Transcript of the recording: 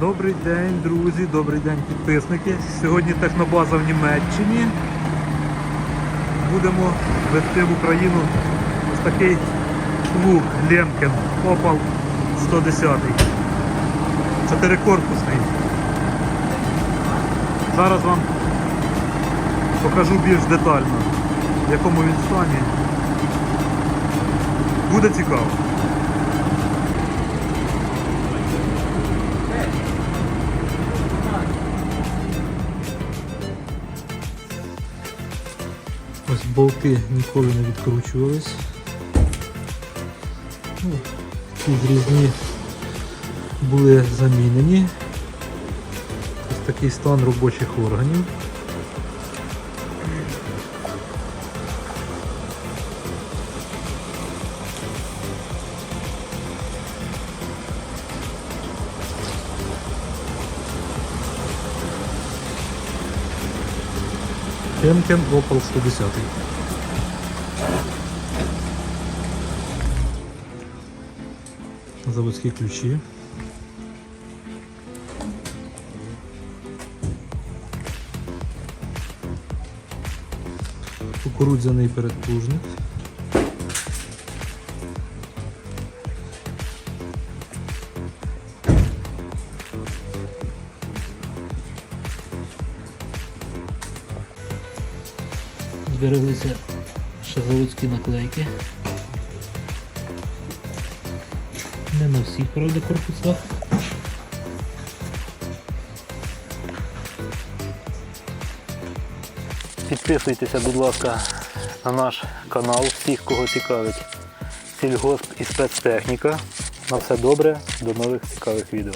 Добрий день, друзі, добрий день, підписники. Сьогодні технобаза в Німеччині. Будемо вести в Україну ось такий плуг Ленкен Opal 110. Чотирикорпусний. Зараз вам покажу більш детально, в якому він стані. Буде цікаво. Ось болти ніколи не відкручувались. Ну, ці різні були замінені. Ось такий стан робочих органів. Хенкен Opel 110. Заводські ключі. Кукурудзяний передплужник. Збереглися ще наклейки. Не на всіх, правда, корпусах. Підписуйтеся, будь ласка, на наш канал, всіх, кого цікавить сільгосп і спецтехніка. На все добре, до нових цікавих відео.